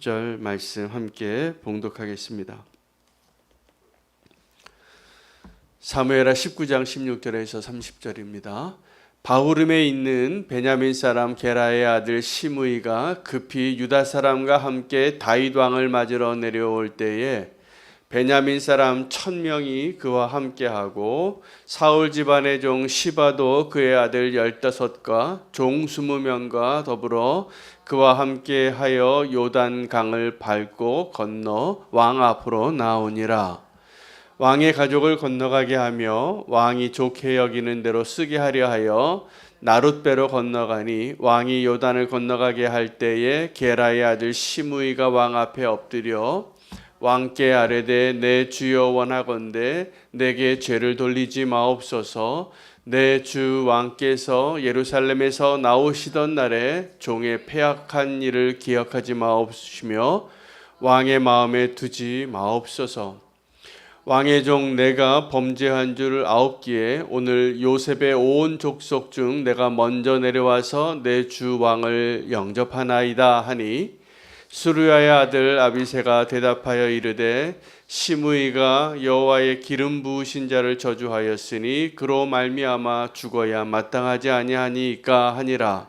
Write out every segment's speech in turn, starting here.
30절 말씀 함께 봉독하겠습니다. 사무엘하 19장 16절에서 30절입니다. 바후름에 있는 베냐민 사람 게라의 아들 시므이가 급히 유다 사람과 함께 다윗 왕을 맞으러 내려올 때에 베냐민 사람 천 명이 그와 함께하고 사울 집안의 종 시바도 그의 아들 열다섯과 종 스무 명과 더불어 그와 함께하여 요단 강을 밟고 건너 왕 앞으로 나오니라. 왕의 가족을 건너가게 하며 왕이 좋게 여기는 대로 쓰게 하려 하여 나룻배로 건너가니 왕이 요단을 건너가게 할 때에 게라의 아들 시므이가 왕 앞에 엎드려 왕께 아뢰되 내 주여 원하건대 내게 죄를 돌리지 마옵소서. 내 주 왕께서 예루살렘에서 나오시던 날에 종의 패악한 일을 기억하지 마옵시며 왕의 마음에 두지 마옵소서. 왕의 종 내가 범죄한 줄 아옵기에 오늘 요셉의 온 족속 중 내가 먼저 내려와서 내 주 왕을 영접하나이다 하니 수르야의 아들 아비세가 대답하여 이르되 시므이가 여호와의 기름 부으신 자를 저주하였으니 그로 말미암아 죽어야 마땅하지 아니하니까 하니라.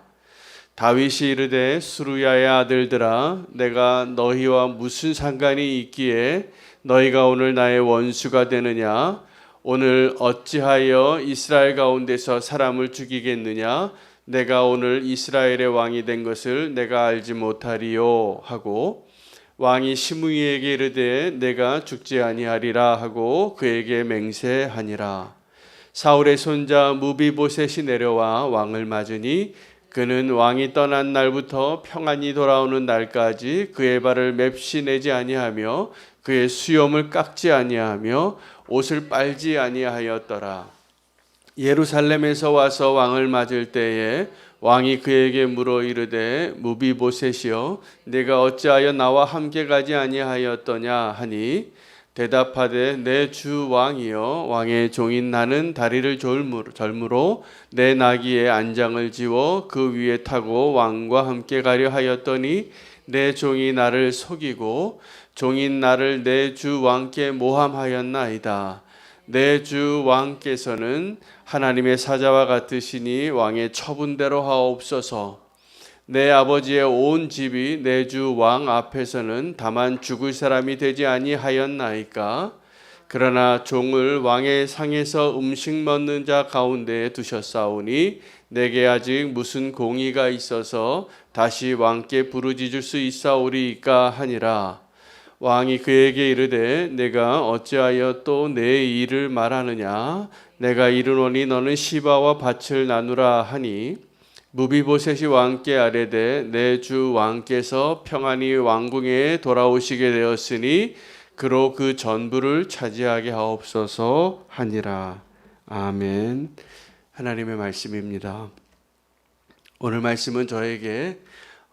다윗이 이르되 수르야의 아들들아 내가 너희와 무슨 상관이 있기에 너희가 오늘 나의 원수가 되느냐? 오늘 어찌하여 이스라엘 가운데서 사람을 죽이겠느냐 내가 오늘 이스라엘의 왕이 된 것을 내가 알지 못하리요 하고 왕이 시므이에게 이르되 내가 죽지 아니하리라 하고 그에게 맹세하니라 사울의 손자 무비보셋이 내려와 왕을 맞으니 그는 왕이 떠난 날부터 평안히 돌아오는 날까지 그의 발을 맵시 내지 아니하며 그의 수염을 깎지 아니하며 옷을 빨지 아니하였더라. 예루살렘에서 와서 왕을 맞을 때에 왕이 그에게 물어 이르되 무비보셋이여 내가 어찌하여 나와 함께 가지 아니하였더냐 하니 대답하되 내 주 왕이여 왕의 종인 나는 다리를 절무로 내 나귀의 안장을 지워 그 위에 타고 왕과 함께 가려 하였더니 내 종이 나를 속이고 종인 나를 내 주 왕께 모함하였나이다. 내 주 왕께서는 하나님의 사자와 같으시니 왕의 처분대로 하옵소서. 내 아버지의 온 집이 내 주 왕 앞에서는 다만 죽을 사람이 되지 아니하였나이까. 그러나 종을 왕의 상에서 음식 먹는 자 가운데에 두셨사오니 내게 아직 무슨 공의가 있어서 다시 왕께 부르짖을 수 있사오리이까 하니라. 왕이 그에게 이르되 내가 어찌하여 또 내 일을 말하느냐? 내가 이르노니 너는 시바와 밭을 나누라 하니 무비보셋이 왕께 아뢰되 내 주 왕께서 평안히 왕궁에 돌아오시게 되었으니 그로 그 전부를 차지하게 하옵소서 하니라. 아멘. 하나님의 말씀입니다. 오늘 말씀은 저에게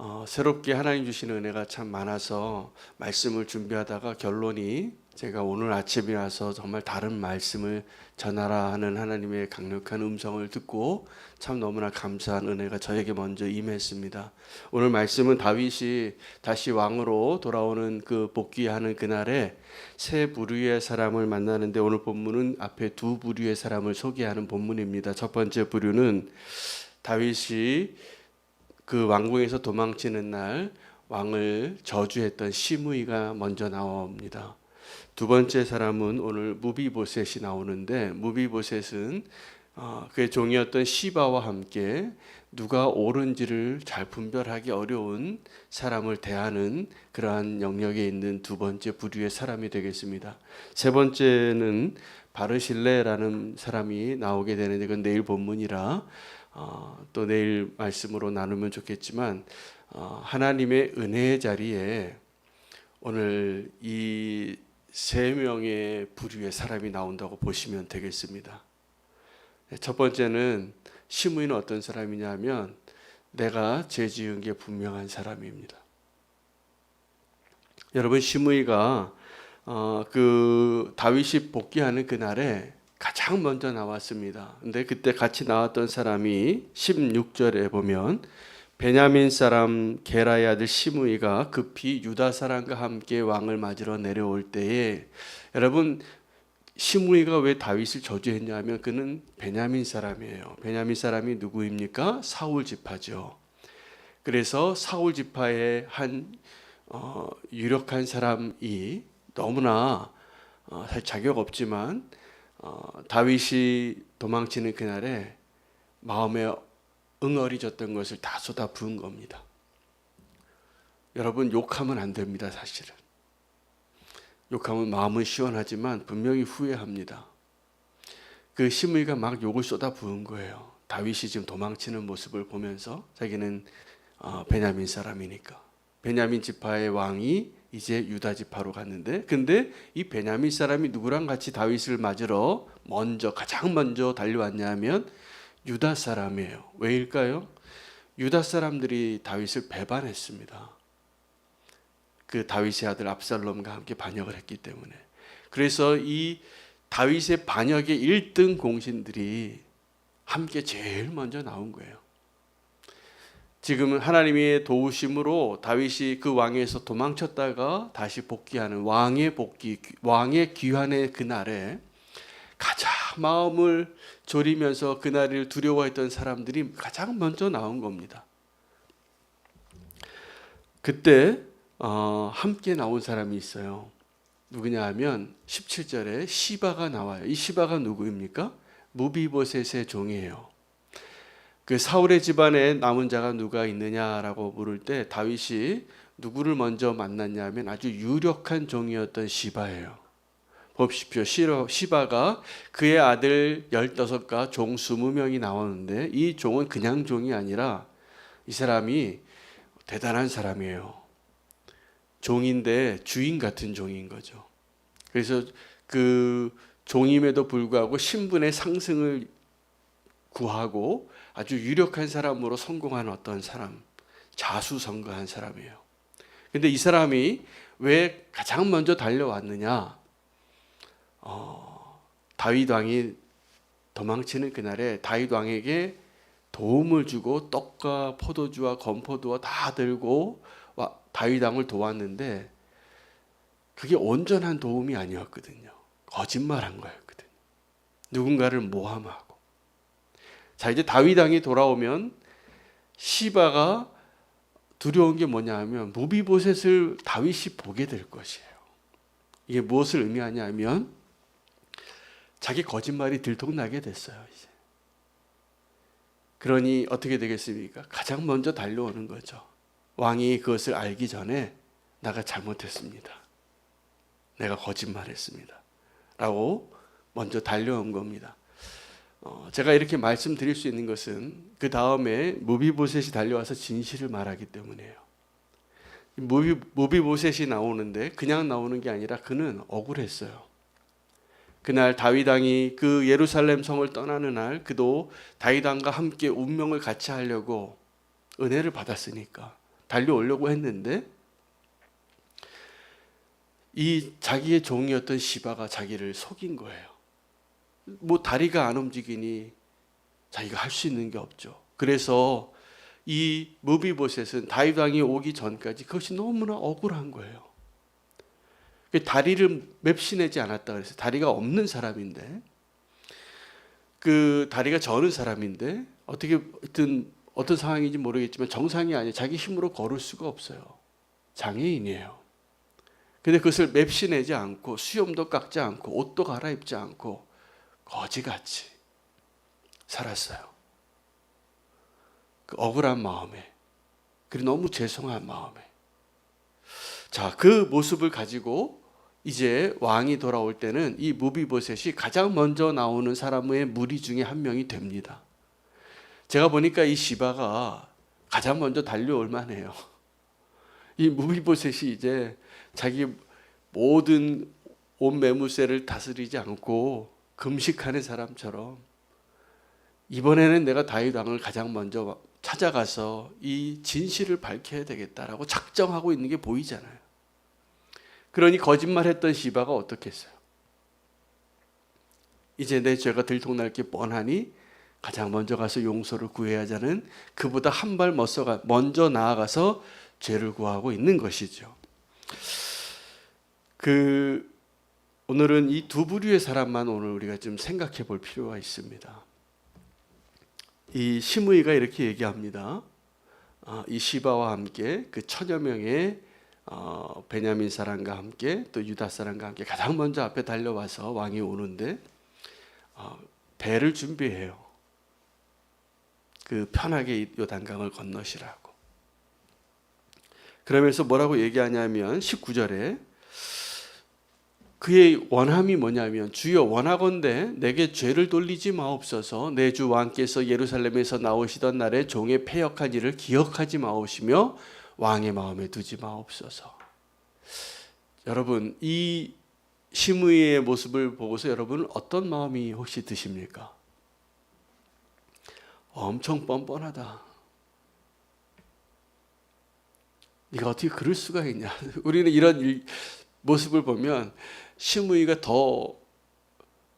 어, 새롭게 하나님 주시는 은혜가 참 많아서 말씀을 준비하다가 결론이 제가 오늘 아침에 와서 정말 다른 말씀을 전하라 하는 하나님의 강력한 음성을 듣고 참 너무나 감사한 은혜가 저에게 먼저 임했습니다. 오늘 말씀은 다윗이 다시 왕으로 돌아오는 그 복귀하는 그날에 세 부류의 사람을 만나는데 오늘 본문은 앞에 두 부류의 사람을 소개하는 본문입니다. 첫 번째 부류는 다윗이 그 왕궁에서 도망치는 날 왕을 저주했던 시므이가 먼저 나옵니다. 두 번째 사람은 오늘 무비보셋이 나오는데 무비보셋은 어, 그의 종이었던 시바와 함께 누가 옳은지를 잘 분별하기 어려운 사람을 대하는 그러한 영역에 있는 두 번째 부류의 사람이 되겠습니다. 세 번째는 바르실레라는 사람이 나오게 되는데 그건 내일 본문이라 어, 또 내일 말씀으로 나누면 좋겠지만 어, 하나님의 은혜의 자리에 오늘 이 세 명의 부류의 사람이 나온다고 보시면 되겠습니다. 첫 번째는 시므이는 어떤 사람이냐면 내가 죄 지은 게 분명한 사람입니다. 여러분 시므이가 어, 그 다윗이 복귀하는 그날에 가장 먼저 나왔습니다. 근데 그때 같이 나왔던 사람이 16절에 보면 베냐민 사람 게라의 아들 시므이가 급히 유다 사람과 함께 왕을 맞으러 내려올 때에 여러분 시므이가 왜 다윗을 저주했냐면 그는 베냐민 사람이에요. 베냐민 사람이 누구입니까? 사울 지파죠. 그래서 사울 지파의 한 어, 유력한 사람이 너무나 어, 사실 자격 없지만 어, 다윗이 도망치는 그날에 마음에 응어리졌던 것을 다 쏟아 부은 겁니다. 여러분 욕하면 안 됩니다, 사실은. 욕하면 마음은 시원하지만 분명히 후회합니다. 그 시므이가 막 욕을 쏟아 부은 거예요. 다윗이 지금 도망치는 모습을 보면서 자기는 어, 베냐민 사람이니까 베냐민 지파의 왕이 이제 유다 지파로 갔는데 근데 이 베냐민 사람이 누구랑 같이 다윗을 맞으러 먼저 가장 먼저 달려왔냐면 유다 사람이에요. 왜일까요? 유다 사람들이 다윗을 배반했습니다. 그 다윗의 아들 압살롬과 함께 반역을 했기 때문에 그래서 이 다윗의 반역의 1등 공신들이 함께 제일 먼저 나온 거예요. 지금은 하나님의 도우심으로 다윗이 그 왕에서 도망쳤다가 다시 복귀하는 왕의 복귀, 왕의 귀환의 그날에 가장 마음을 졸이면서 그날을 두려워했던 사람들이 가장 먼저 나온 겁니다. 그때 어, 함께 나온 사람이 있어요. 누구냐 하면 17절에 시바가 나와요. 이 시바가 누구입니까? 무비보셋의 종이에요. 그 사울의 집안에 남은 자가 누가 있느냐라고 물을 때 다윗이 누구를 먼저 만났냐면 아주 유력한 종이었던 시바예요. 보십시오. 시바가 그의 아들 15가 종 20명이 나오는데 이 종은 그냥 종이 아니라 이 사람이 대단한 사람이에요. 종인데 주인 같은 종인 거죠. 그래서 그 종임에도 불구하고 신분의 상승을 구하고 아주 유력한 사람으로 성공한 어떤 사람, 자수성가한 사람이에요. 근데 이 사람이 왜 가장 먼저 달려왔느냐? 어, 다윗 왕이 도망치는 그날에 다윗 왕에게 도움을 주고 떡과 포도주와 건포도와 다 들고 다윗 왕을 도왔는데 그게 온전한 도움이 아니었거든요. 거짓말한 거였거든요. 누군가를 모함하고 자 이제 다윗 왕이 돌아오면 시바가 두려운 게 뭐냐 하면 무비보셋을 다윗이 보게 될 것이에요. 이게 무엇을 의미하냐면 자기 거짓말이 들통나게 됐어요. 이제. 그러니 어떻게 되겠습니까? 가장 먼저 달려오는 거죠. 왕이 그것을 알기 전에 나가 잘못했습니다. 내가 거짓말했습니다. 라고 먼저 달려온 겁니다. 어, 제가 이렇게 말씀드릴 수 있는 것은 그 다음에 무비보셋이 달려와서 진실을 말하기 때문에요. 무비, 무비보셋이 나오는데 그냥 나오는 게 아니라 그는 억울했어요. 그날 다윗왕이 그 예루살렘 성을 떠나는 날 그도 다윗왕과 함께 운명을 같이 하려고 은혜를 받았으니까 달려오려고 했는데 이 자기의 종이었던 시바가 자기를 속인 거예요. 뭐 다리가 안 움직이니 자기가 할 수 있는 게 없죠. 그래서 이 무비보셋은 다윗 왕이 오기 전까지 그것이 너무나 억울한 거예요. 그 다리를 맵시내지 않았다 그래서 다리가 없는 사람인데 그 다리가 저는 사람인데 어떻게 어떤 어떤 상황인지 모르겠지만 정상이 아니에요. 자기 힘으로 걸을 수가 없어요. 장애인이에요. 근데 그것을 맵시내지 않고 수염도 깎지 않고 옷도 갈아입지 않고 거지같이 살았어요. 그 억울한 마음에 그리고 너무 죄송한 마음에 자, 그 모습을 가지고 이제 왕이 돌아올 때는 이 무비보셋이 가장 먼저 나오는 사람의 무리 중에 한 명이 됩니다. 제가 보니까 이 시바가 가장 먼저 달려올 만해요. 이 무비보셋이 이제 자기 모든 온 매물세를 다스리지 않고 금식하는 사람처럼 이번에는 내가 다윗 왕을 가장 먼저 찾아가서 이 진실을 밝혀야 되겠다라고 작정하고 있는 게 보이잖아요. 그러니 거짓말했던 시바가 어떻겠어요? 이제 내 죄가 들통날 게 뻔하니 가장 먼저 가서 용서를 구해야 하자는 그보다 한 발 먼저, 먼저 나아가서 죄를 구하고 있는 것이죠. 그 오늘은 이 두 부류의 사람만 오늘 우리가 좀 생각해 볼 필요가 있습니다. 이 시므이가 이렇게 얘기합니다. 아, 이 시바와 함께 그 천여 명의 어, 베냐민 사람과 함께 또 유다 사람과 함께 가장 먼저 앞에 달려와서 왕이 오는데 어, 배를 준비해요. 그 편하게 요단강을 건너시라고. 그러면서 뭐라고 얘기하냐면 19절에 그의 원함이 뭐냐면 주여 원하건대 내게 죄를 돌리지 마옵소서 내 주 왕께서 예루살렘에서 나오시던 날에 종의 패역한 일을 기억하지 마옵시며 왕의 마음에 두지 마옵소서. 여러분 이 시므이의 모습을 보고서 여러분 어떤 마음이 혹시 드십니까? 엄청 뻔뻔하다. 네가 어떻게 그럴 수가 있냐? 우리는 이런 일, 모습을 보면 시므이가 더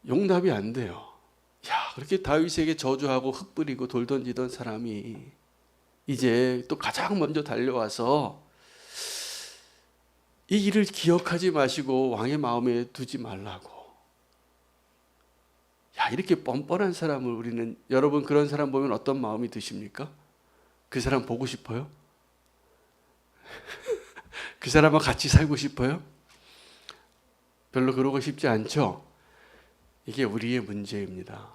용납이 안 돼요. 야, 그렇게 다윗에게 저주하고 흙 뿌리고 돌 던지던 사람이 이제 또 가장 먼저 달려와서 이 일을 기억하지 마시고 왕의 마음에 두지 말라고. 야, 이렇게 뻔뻔한 사람을 우리는 여러분 그런 사람 보면 어떤 마음이 드십니까? 그 사람 보고 싶어요? 그 사람과 같이 살고 싶어요? 별로 그러고 싶지 않죠? 이게 우리의 문제입니다.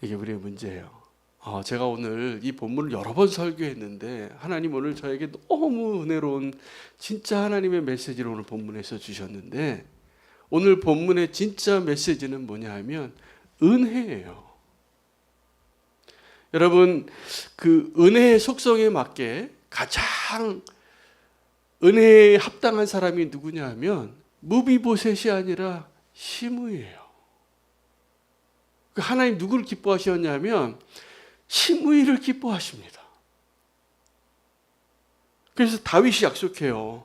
이게 우리의 문제예요. 어, 제가 오늘 이 본문을 여러 번 설교했는데 하나님 오늘 저에게 너무 은혜로운 진짜 하나님의 메시지를 오늘 본문에서 주셨는데 오늘 본문의 진짜 메시지는 뭐냐 하면 은혜예요. 여러분 그 은혜의 속성에 맞게 가장 은혜에 합당한 사람이 누구냐 하면 무비보셋이 아니라 시므이에요. 그 하나님 누구를 기뻐하셨냐면 시므이를 기뻐하십니다. 그래서 다윗이 약속해요.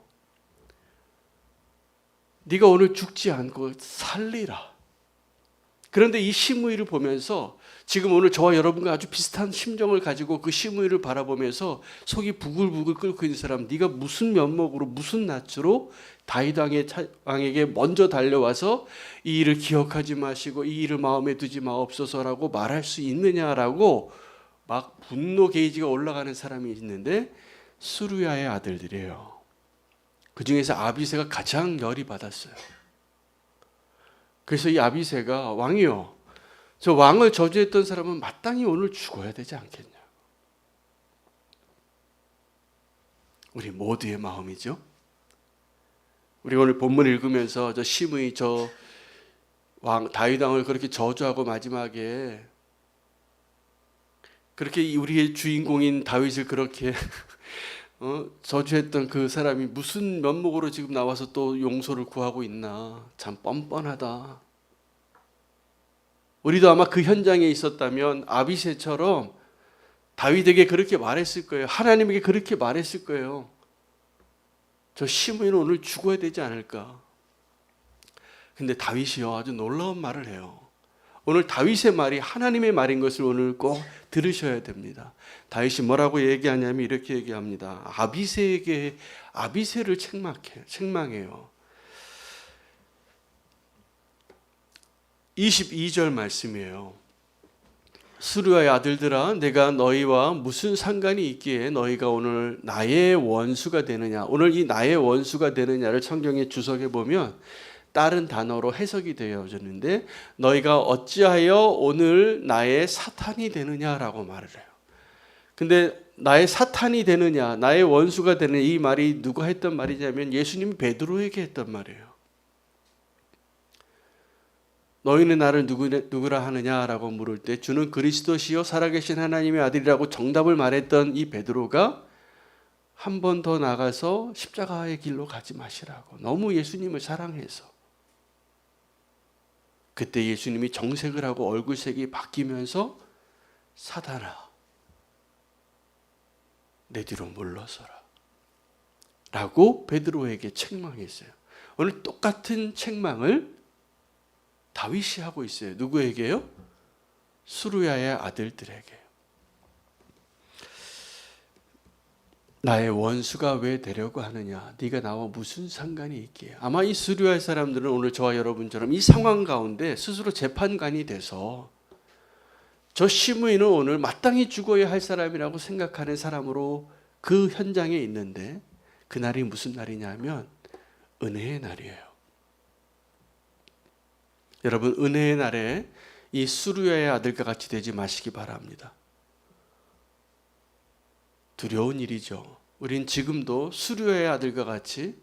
네가 오늘 죽지 않고 살리라. 그런데 이 시므이를 보면서 지금 오늘 저와 여러분과 아주 비슷한 심정을 가지고 그 시므이를 바라보면서 속이 부글부글 끓고 있는 사람, 네가 무슨 면목으로 무슨 낯으로 다윗 왕에게 먼저 달려와서 이 일을 기억하지 마시고 이 일을 마음에 두지 마옵소서라고 말할 수 있느냐라고 막 분노 게이지가 올라가는 사람이 있는데 수루야의 아들들이에요. 그 중에서 아비세가 가장 열이 받았어요. 그래서 이 아비세가 왕이요. 저 왕을 저주했던 사람은 마땅히 오늘 죽어야 되지 않겠냐. 우리 모두의 마음이죠. 우리 오늘 본문 읽으면서 저 심의 저 왕 다윗 왕을 그렇게 저주하고 마지막에 그렇게 우리의 주인공인 다윗을 그렇게 어, 저주했던 그 사람이 무슨 면목으로 지금 나와서 또 용서를 구하고 있나 참 뻔뻔하다. 우리도 아마 그 현장에 있었다면 아비세처럼 다윗에게 그렇게 말했을 거예요. 하나님에게 그렇게 말했을 거예요. 저 시므이는 오늘 죽어야 되지 않을까? 근데 다윗이요 아주 놀라운 말을 해요. 오늘 다윗의 말이 하나님의 말인 것을 오늘 꼭 들으셔야 됩니다. 다윗이 뭐라고 얘기하냐면 이렇게 얘기합니다. 아비세에게 아비세를 책망해, 책망해요. 22절 말씀이에요. 수르의 아들들아 내가 너희와 무슨 상관이 있기에 너희가 오늘 나의 원수가 되느냐 오늘 이 나의 원수가 되느냐를 성경에 주석해 보면 다른 단어로 해석이 되어졌는데 너희가 어찌하여 오늘 나의 사탄이 되느냐라고 말을 해요. 근데 나의 사탄이 되느냐, 나의 원수가 되는 이 말이 누가 했던 말이냐면 예수님이 베드로에게 했던 말이에요. 너희는 나를 누구, 누구라 하느냐라고 물을 때 주는 그리스도시요 살아계신 하나님의 아들이라고 정답을 말했던 이 베드로가 한 번 더 나가서 십자가의 길로 가지 마시라고 너무 예수님을 사랑해서 그때 예수님이 정색을 하고 얼굴색이 바뀌면서 사단아 내 뒤로 물러서라 라고 베드로에게 책망했어요. 오늘 똑같은 책망을 다윗이 하고 있어요. 누구에게요? 수루야의 아들들에게 나의 원수가 왜 되려고 하느냐? 네가 나와 무슨 상관이 있기에? 아마 이 수루야 사람들은 오늘 저와 여러분처럼 이 상황 가운데 스스로 재판관이 돼서 저 시므이는 오늘 마땅히 죽어야 할 사람이라고 생각하는 사람으로 그 현장에 있는데 그날이 무슨 날이냐면 은혜의 날이에요. 여러분 은혜의 날에 이 수루야의 아들과 같이 되지 마시기 바랍니다. 두려운 일이죠. 우린 지금도 수루야의 아들과 같이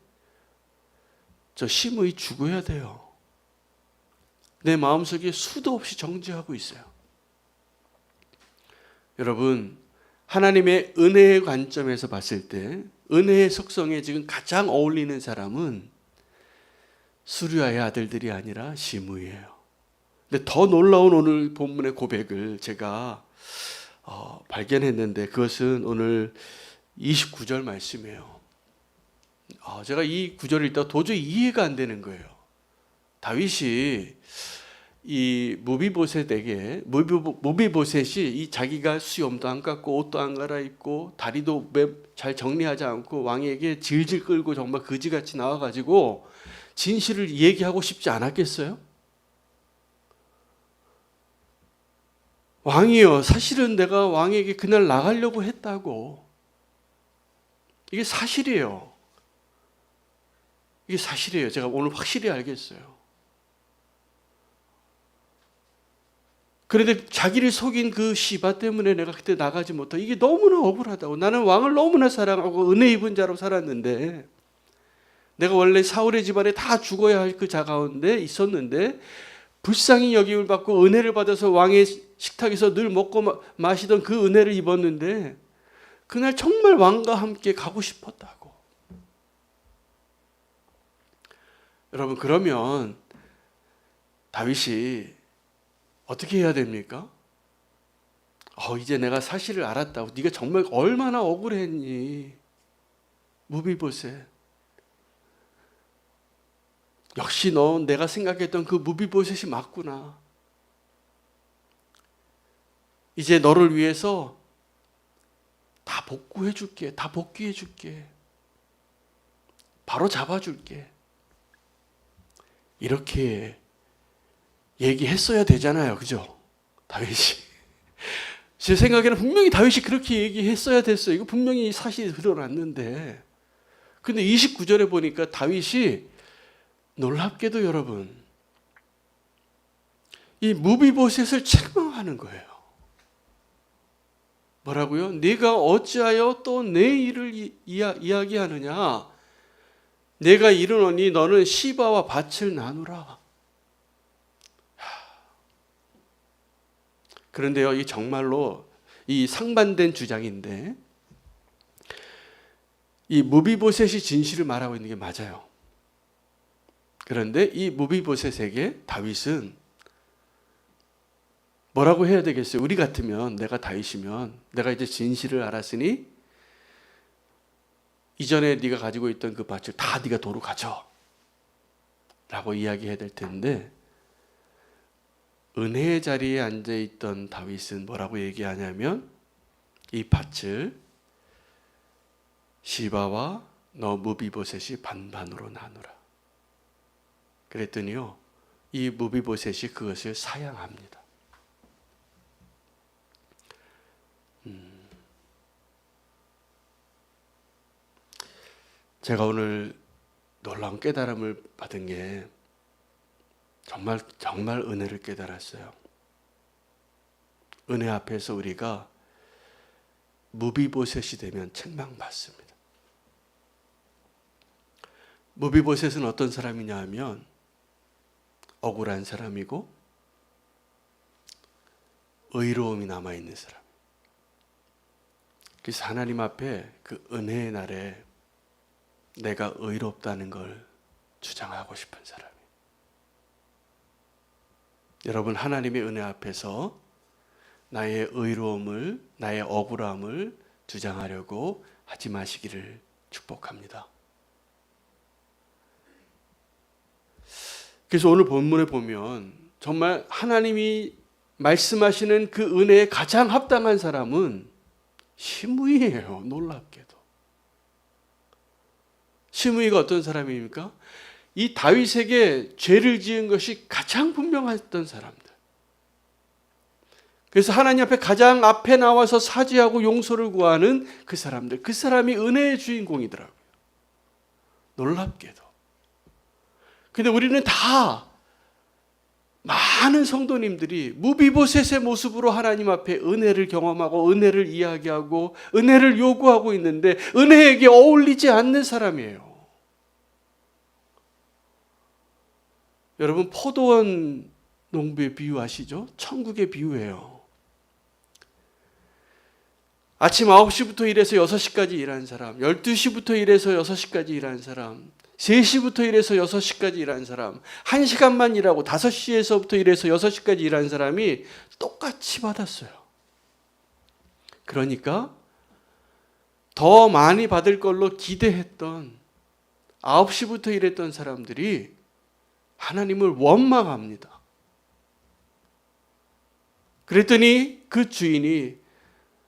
저 심의 죽어야 돼요. 내 마음속에 수도 없이 정죄하고 있어요. 여러분, 하나님의 은혜의 관점에서 봤을 때 은혜의 속성에 지금 가장 어울리는 사람은 수류아의 아들들이 아니라 시므이에요. 근데 더 놀라운 오늘 본문의 고백을 제가 어, 발견했는데 그것은 오늘 29절 말씀이에요. 어, 제가 이 구절을 읽다 도저히 이해가 안 되는 거예요. 다윗이 이 무비보셋에게 무비보 셋이 이 자기가 수염도 안 깎고 옷도 안 갈아입고 다리도 잘 정리하지 않고 왕에게 질질 끌고 정말 거지같이 나와가지고 진실을 얘기하고 싶지 않았겠어요? 왕이요, 사실은 내가 왕에게 그날 나가려고 했다고. 이게 사실이에요. 이게 사실이에요. 제가 오늘 확실히 알겠어요. 그런데 자기를 속인 그 시바 때문에 내가 그때 나가지 못하 이게 너무나 억울하다고. 나는 왕을 너무나 사랑하고 은혜 입은 자로 살았는데 내가 원래 사울의 집안에 다 죽어야 할 그 자 가운데 있었는데 불쌍히 여김을 받고 은혜를 받아서 왕의 식탁에서 늘 먹고 마시던 그 은혜를 입었는데 그날 정말 왕과 함께 가고 싶었다고. 여러분 그러면 다윗이 어떻게 해야 됩니까? 어, 이제 내가 사실을 알았다고. 네가 정말 얼마나 억울했니? 무비보셋. 역시 너 내가 생각했던 그 무비보셋이 맞구나. 이제 너를 위해서 다 복구해 줄게. 다 복귀해 줄게. 바로 잡아 줄게. 이렇게 얘기했어야 되잖아요. 그죠? 다윗이. 제 생각에는 분명히 다윗이 그렇게 얘기했어야 됐어요. 이거 분명히 사실이 드러났는데. 근데 29절에 보니까 다윗이 놀랍게도 여러분, 이 무비보셋을 책망하는 거예요. 뭐라고요? 네가 어찌하여 또 내 일을 이야, 이야기하느냐? 내가 이르노니 너는 시바와 밭을 나누라. 그런데요, 이 정말로 이 상반된 주장인데 이 무비보셋이 진실을 말하고 있는 게 맞아요. 그런데 이 무비보셋에게 다윗은 뭐라고 해야 되겠어요? 우리 같으면 내가 다윗이면 내가 이제 진실을 알았으니 이전에 네가 가지고 있던 그 밭을 다 네가 도로 가져. 라고 이야기해야 될 텐데 은혜의 자리에 앉아 있던 다윗은 뭐라고 얘기하냐면 이 밭을 시바와 너 무비보셋이 반반으로 나누라. 그랬더니요. 이 무비보셋이 그것을 사양합니다. 음. 제가 오늘 놀라운 깨달음을 받은 게 정말 정말 은혜를 깨달았어요. 은혜 앞에서 우리가 무비보셋이 되면 책망받습니다. 무비보셋은 어떤 사람이냐 하면 억울한 사람이고 의로움이 남아 있는 사람. 그래서 하나님 앞에 그 은혜의 날에 내가 의롭다는 걸 주장하고 싶은 사람. 여러분 하나님의 은혜 앞에서 나의 의로움을 나의 억울함을 주장하려고 하지 마시기를 축복합니다. 그래서 오늘 본문에 보면 정말 하나님이 말씀하시는 그 은혜에 가장 합당한 사람은 시므이예요. 놀랍게도. 시므이가 어떤 사람입니까? 이 다윗에게 죄를 지은 것이 가장 분명했던 사람들. 그래서 하나님 앞에 가장 앞에 나와서 사죄하고 용서를 구하는 그 사람들. 그 사람이 은혜의 주인공이더라고요. 놀랍게도. 근데 우리는 다 많은 성도님들이 무비보셋의 모습으로 하나님 앞에 은혜를 경험하고 은혜를 이야기하고 은혜를 요구하고 있는데 은혜에게 어울리지 않는 사람이에요. 여러분 포도원 농부의 비유 아시죠? 천국의 비유예요. 아침 9시부터 일해서 6시까지 일하는 사람, 12시부터 일해서 6시까지 일하는 사람, 3시부터 일해서 6시까지 일하는 사람, 1시간만 일하고 5시에서부터 일해서 6시까지 일하는 사람이 똑같이 받았어요. 그러니까 더 많이 받을 걸로 기대했던 9시부터 일했던 사람들이 하나님을 원망합니다. 그랬더니 그 주인이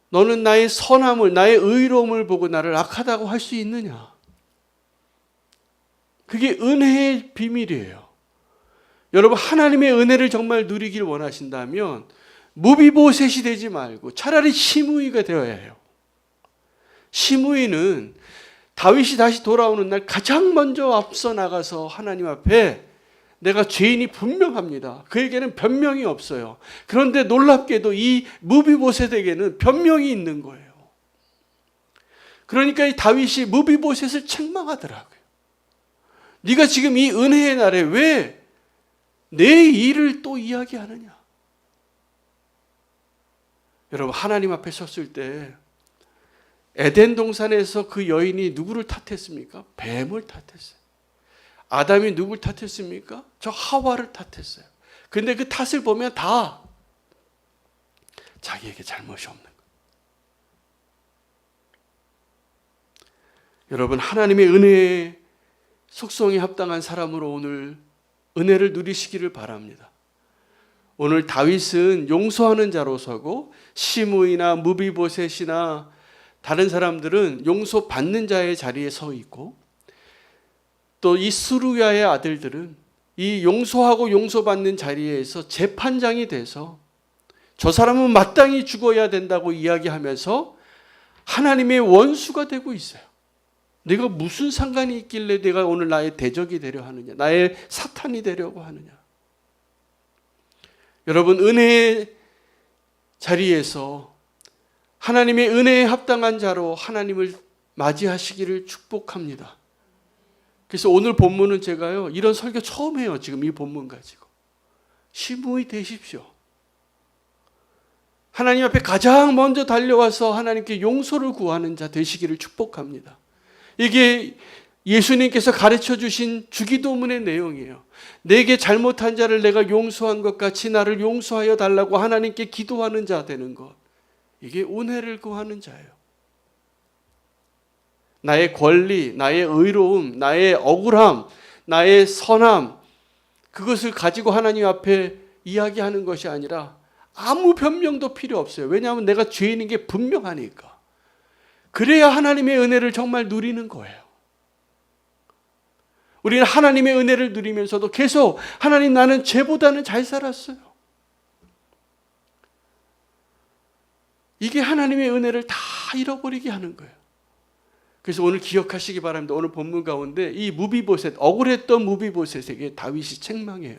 너는 나의 선함을, 나의 의로움을 보고 나를 악하다고 할 수 있느냐? 그게 은혜의 비밀이에요. 여러분, 하나님의 은혜를 정말 누리길 원하신다면 무비보셋이 되지 말고 차라리 시므이가 되어야 해요. 시므이는 다윗이 다시 돌아오는 날 가장 먼저 앞서 나가서 하나님 앞에 내가 죄인이 분명합니다. 그에게는 변명이 없어요. 그런데 놀랍게도 이 무비보셋에게는 변명이 있는 거예요. 그러니까 이 다윗이 무비보셋을 책망하더라고요. 네가 지금 이 은혜의 날에 왜 내 일을 또 이야기하느냐? 여러분 하나님 앞에 섰을 때 에덴 동산에서 그 여인이 누구를 탓했습니까? 뱀을 탓했어요. 아담이 누굴 탓했습니까? 저 하와를 탓했어요. 근데 그 탓을 보면 다 자기에게 잘못이 없는 거예요. 여러분 하나님의 은혜의 속성에 합당한 사람으로 오늘 은혜를 누리시기를 바랍니다. 오늘 다윗은 용서하는 자로 서고 시므이나 무비보셋이나 다른 사람들은 용서 받는 자의 자리에 서 있고 또 이 수루야의 아들들은 이 용서하고 용서받는 자리에서 재판장이 돼서 저 사람은 마땅히 죽어야 된다고 이야기하면서 하나님의 원수가 되고 있어요. 내가 무슨 상관이 있길래 내가 오늘 나의 대적이 되려 하느냐, 나의 사탄이 되려고 하느냐. 여러분, 은혜의 자리에서 하나님의 은혜에 합당한 자로 하나님을 맞이하시기를 축복합니다. 그래서 오늘 본문은 제가요, 이런 설교 처음 해요. 지금 이 본문 가지고. 시무이 되십시오. 하나님 앞에 가장 먼저 달려와서 하나님께 용서를 구하는 자 되시기를 축복합니다. 이게 예수님께서 가르쳐 주신 주기도문의 내용이에요. 내게 잘못한 자를 내가 용서한 것 같이 나를 용서하여 달라고 하나님께 기도하는 자 되는 것. 이게 은혜를 구하는 자예요. 나의 권리, 나의 의로움, 나의 억울함, 나의 선함, 그것을 가지고 하나님 앞에 이야기하는 것이 아니라 아무 변명도 필요 없어요. 왜냐하면 내가 죄인인 게 분명하니까. 그래야 하나님의 은혜를 정말 누리는 거예요. 우리는 하나님의 은혜를 누리면서도 계속 하나님 나는 죄보다는 잘 살았어요. 이게 하나님의 은혜를 다 잃어버리게 하는 거예요. 그래서 오늘 기억하시기 바랍니다. 오늘 본문 가운데 이 무비보셋 억울했던 무비보셋에게 다윗이 책망해요.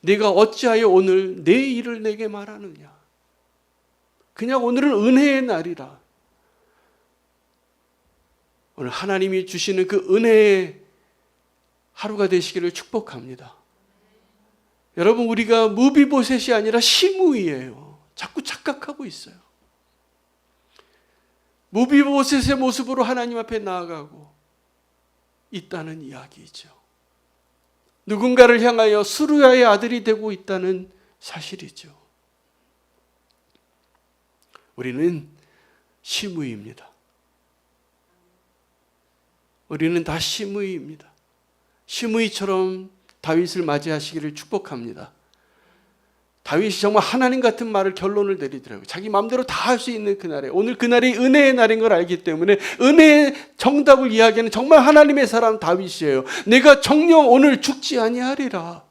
네가 어찌하여 오늘 내 일을 내게 말하느냐? 그냥 오늘은 은혜의 날이라. 오늘 하나님이 주시는 그 은혜의 하루가 되시기를 축복합니다. 여러분 우리가 무비보셋이 아니라 시무이에요. 자꾸 착각하고 있어요. 무비보셋의 모습으로 하나님 앞에 나아가고 있다는 이야기이죠. 누군가를 향하여 수루야의 아들이 되고 있다는 사실이죠. 우리는 시무이입니다. 우리는 다 시므이입니다. 시므이처럼 다윗을 맞이하시기를 축복합니다. 다윗이 정말 하나님 같은 말을 결론을 내리더라고요. 자기 마음대로 다 할 수 있는 그날에 오늘 그날이 은혜의 날인 걸 알기 때문에 은혜의 정답을 이야기하는 정말 하나님의 사람 다윗이에요. 내가 정녕 오늘 죽지 아니하리라.